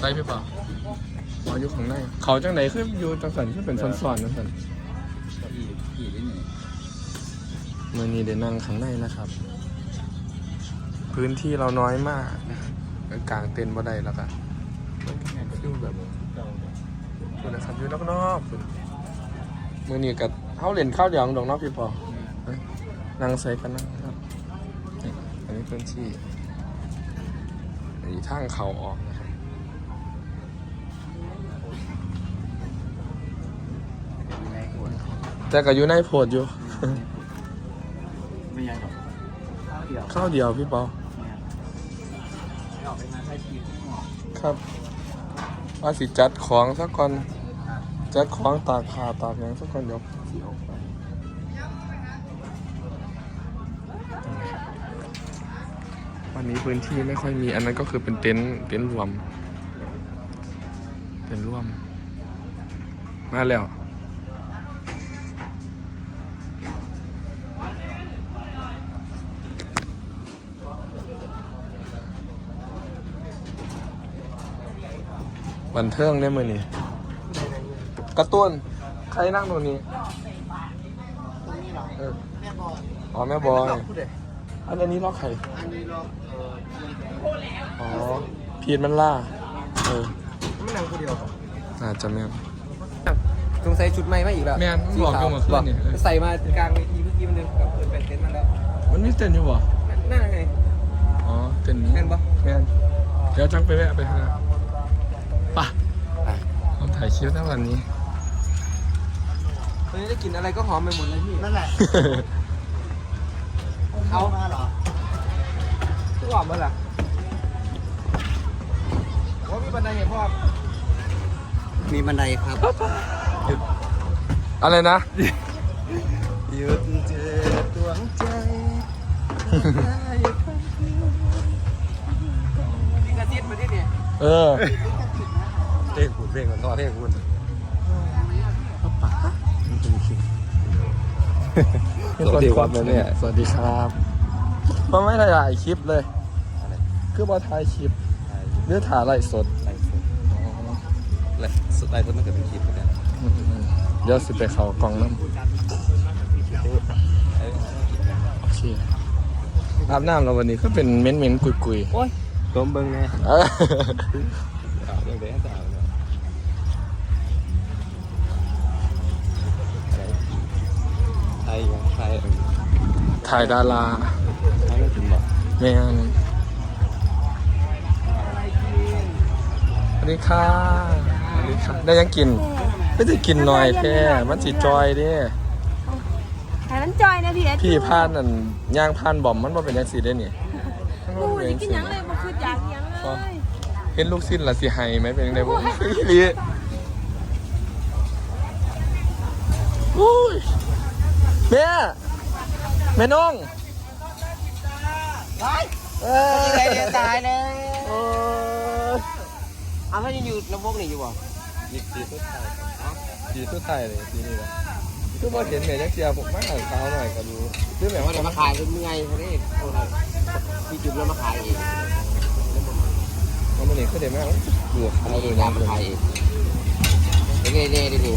ใช่พี่เปล่าอ๋ออยู่ข้างในเขาจังไหนคืออยู่จังสันคือเป็นซ้อนๆจังสันพี่พี่ได้ไงเมื่อนี้ได้นั่งข้างในนะครับ พื้นที่เราน้อยมากกลางเต็นท์บ่ได้แล้วกันฟิลแบบคุณนะครับอยู่นอกๆพุ่นมื่อนี้กับเขาเล่นข้าวเดียวดอกเนอกพี่ปอเอ้ยนั่งใส่กันนะครับนี่อันนี้พื้นที่อันนี้ทางเขาออกนะ แต่ก็อยู่ในโพดอยู่ ไม่ยังหรอกเดี๋ยวข้าวเดียวพี่ปอออกไปงานใช้ทีมครับว่าสิจัดของสักก่อน จัดของตากผ้าตากอย่างสักก่อนเดี๋ยวสีออกไปวันนี้พื้นที่ไม่ค่อยมีอันนั้นก็คือเป็นเต็นท์เต็นท์รวม เต็นท์รวม มาแล้ว บันเทิงได้มือนี่กระตุ้นใครนั่งตรงนี้เออแม่บอลอ๋อแม่บอยพูดเลยอันนี้ล็อกไข่อันนี้เราเอออ๋อพีดมันล่าเออไม่นั่งคนเดียวอาจจะแม่นสงสัยชุดใหม่มาอีกแล้วแม่นบอกอยู่เมื่อคืนนี่เออใส่มากลางเวทีเมื่อกี้มันเดินกับเปิดเป็นเต็นท์มาแล้วมันมีเต้นอยู่บ่น่าไงอ๋อเต้นนี้แม่นปะแม่นเดี๋ยวจังไปแวะไปหาไป่ะเราถ่าย คลิปนะวันนี้ตอนนี้ได้กลินอะไรก็หอมไปหมดเลยพี่นั่นแหละเอามาเหรอทุกหอมมาล่ะว่ามีบันไดเห็นพ่อมีบันไดครับอะไรนะหยุดเจอดวงใจนี่กระซิบมาที่นี่เออ เพลงคุณเพลงก่อนต่อเพลงคุณสวัสดีครับเนี่ยสวัสดีครับมันไม่ถ่ายคลิปเลย คือมาถ่ายคลิปหรือถ่ายไลฟ์สดไลฟ์สดไลฟ์สดมันก็เป็นคลิปเหมือนกันเดี๋ยวสิไปเขากล่องน้ำโอเคอาบน้ำเราวันนี้ก็เป็นเม้นเม้นกุยกุยโอ้ยต้มเบิ้งแน่ๆเออเอาเรื่องเดี๋ยวจะเอาเนาะไทยยังไทย ถ่ายดาราไทยไม่ถึงบอกแมนสวัสดีค่ะสวัสดีค่ะ ได้ยังกินไม่ได้กินหน่อยแท้มันสิจอยเด้แต่มันจอยนะพี่เอสพี่พานนั่นย่างพานบอมมันว่าเป็นยังสีได้นี่กูจะกินหยังเลยบ่คืออยากหยังเลยเห็นลูกสิ้นละสิไฮไหมเป็นยังไงบ้างอีหลีอุ้ยแม่ แม่น้องเออที่ไหนเนี่ยตายเลยโอ้ยเอาเขายังอยู่ระบบนี่อยู่บ่ปีปีสุดท้ายปีสุดท้ายเลยปีนี้ละคือพอเห็นแม่ยักษ์เสียผมมาอ่านข่าวหน่อยก็รู้คือแบบว่าว่าจะมาขายเป็นเมื่อยเขาได้โอ้โหที่จุดแล้วมาขายเองมันนี่คือเด็กแม่ดูข่าวดูตานะมมาขายเองเป็นไงเนี่ยดิดิ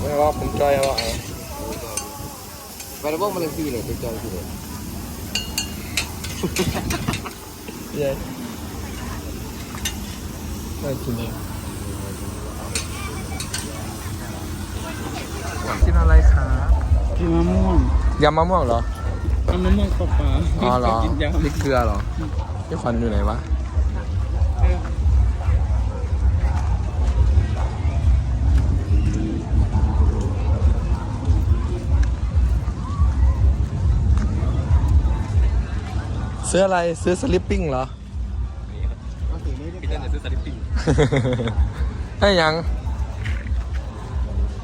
ไม่ว่าผมจอยว่าเอา ไประบบมันเป็นฟรีเลยเป็นจอยฟรีเลยเย้ได้กินเลยกินอะไรครับกินมะม่วงยำมะม่วงเหรอกินมะม่วงปลาปลาอ๋อเหรอกินยำนี่เกลือเหรอพี่ขวัญอยู่ไหนวะ ซื้ออะไรซื้อสลิปปิ้งเหรอพี่เต้นจะซื้อสลิปปิ้งให้ยัง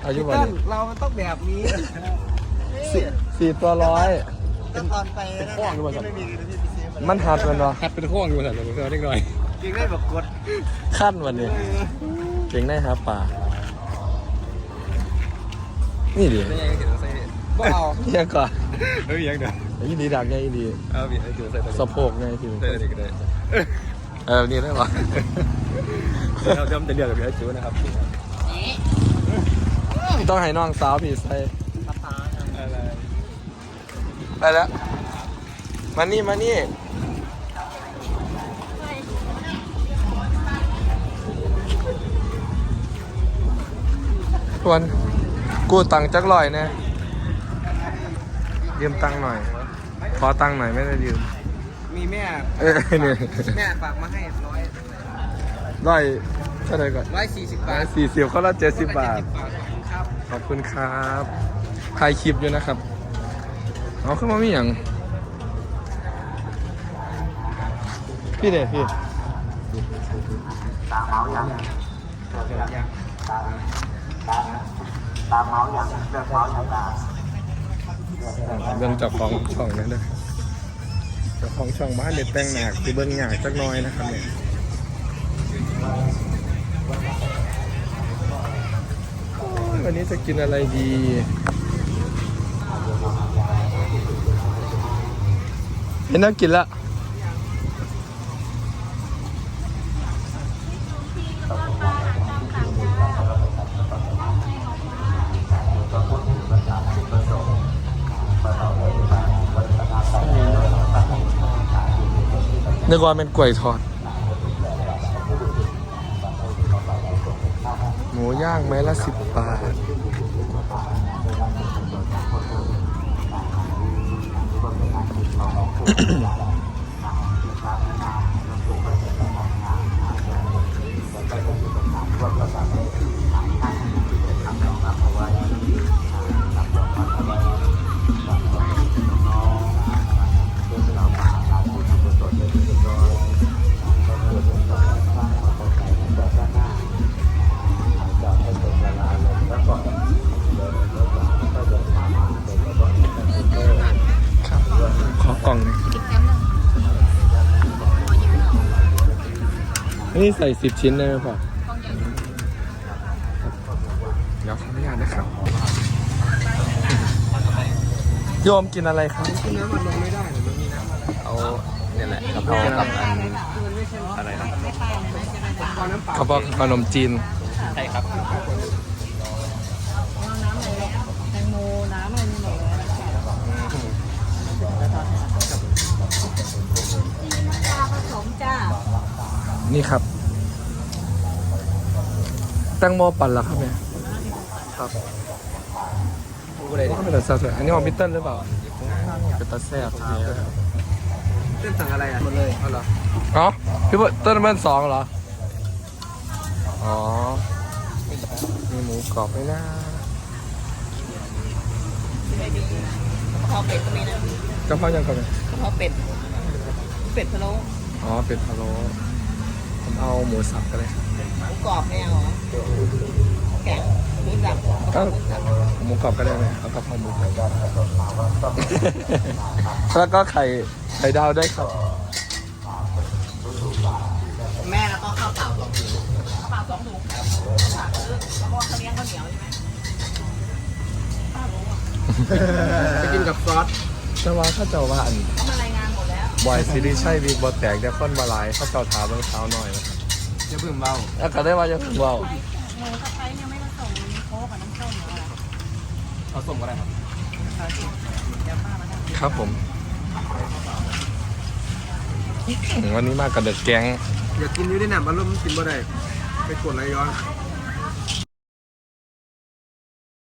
อายุพี่วันเต้นนี้เรามันต้องแบบนี้สี่สี่ตัวร้อยเป็นตอนไปเป็นข้องด้วยกันไม่มีเลยพี่ไปซื้อมามันหัดมันวะคัดเป็นข้องอยู่แต่เราเล็กน้อยจริงได้แบบกดขั้นวันนี้เก่งได้ครับป่านี่ดิไม่ยังเห็นใส่บ่เอายังก่อนไม่มียังเด้อ อีดีดักไงอีดีเอาพี่ให้ดูใส่ตัวสะโพกไงพี่ใส่ตัวนี้ก็ได้เออนี่ได้ปะเราจะเลือกกับพี่จูนะครับต้องให้น้องสาวพี่ใส่ไปแล้วมานี่มานี่ทวนกูตังค์จักลอยเนี่ยยืมตังค์หน่อย ขอตังค์หน่อยไม่ได้ยืม มีแม่เออเนี่ย แม่ฝากมาให้ร้อยร้อยเท่าไหร่ก่อนร้อยสี่สิบบาทสี่สิบเขาละเจ็ดสิบบาท ครับขอบคุณครับถ่ายคลิปอยู่นะครับ เอาขึ้นมามีอย่าง พี่เด็พี่เเบื้องเจ้าของช่องนั่นเลยเจ้าของช่องบ้านเด็ดแป้งหนักคือเบื้องหยากจักหน้อยนะครับเนี่ยอันนี้จะกินอะไรดีเห็นน่ากินละ นึกว่าเป็นกล้วยทอด หมูย่างไม้ละสิบบาทครั นี่ใส่สิบชิ้นได้ไหมพ่อเดี๋ยวขออนุญาตนะครับโยมกินอะไรครับน้ำมันลงไม่ได้หรือมันมีน้ำอะไรเอาเนี่ยแหละกะเพรากับอันอะไรนะพอน้ำเปล่าเขาบอกขนมจีนใช่ครับ แตงโมน้ำอะไรนี่หมดเลยจ้าผสมจ้า นี่ครับแตงโมปั่นเหรอครับเนี่ยครับผู้ใดเป็นตาแซ่บอันนี้ของพิเติ้ลหรือเปล่าเป็นตาแซ่บเนี่ยเส้นสั่งอะไรอะหมดเลยเอาเหรออ๋อพี่เปิ้ลเติ้ลเป็นสองเหรออ๋อมีหมูกรอบไหมนะกะเพราเป็ดก็มีนะกะเพรายังก่อนเลยกะเพราเป็ด เป็ดพะโล้อ๋อ เป็ดพะโล้ผมเอา หมูสับก็เลยหมูกรอบไม่เอาเหรอแกงหมูสับกะเพราหมูสับหมูกรอบก็ได้ไหมเอากะเพราหมูกรอบแล้วก็ไข่ไข่ดาวได้วยครับแม่แล้วก็ข้าวเปล่าสองถุงข้าวเปล่าสองถุงข้าวเปล่าซื้อแล้วก็เขาเลี้ยงข้าวเหนียวใช่ไหมจะกินกับซอสแต่ว่าเข้าเจ้าว่าอันเขามารายงานหมดแล้วบอยซีรีส์ใช่วีบอแตกแต่คนมาหลายเข้าเจ้าถามเบื้องเช้าหน่อยนะครับ จะเพิ่มเบาแล้วก็ได้ว่าจะถึงว่าวหมูสะไคร้เนี่ยไม่ผสมมีโค้กกับน้ำส้มเหรอเอาส้มก็ได้ครับครับผม วันนี้มากกับเดอะแก๊งอยากกินอยู่ในน้ำอารมณ์กินบ่ได้ไปกดไหลย้อน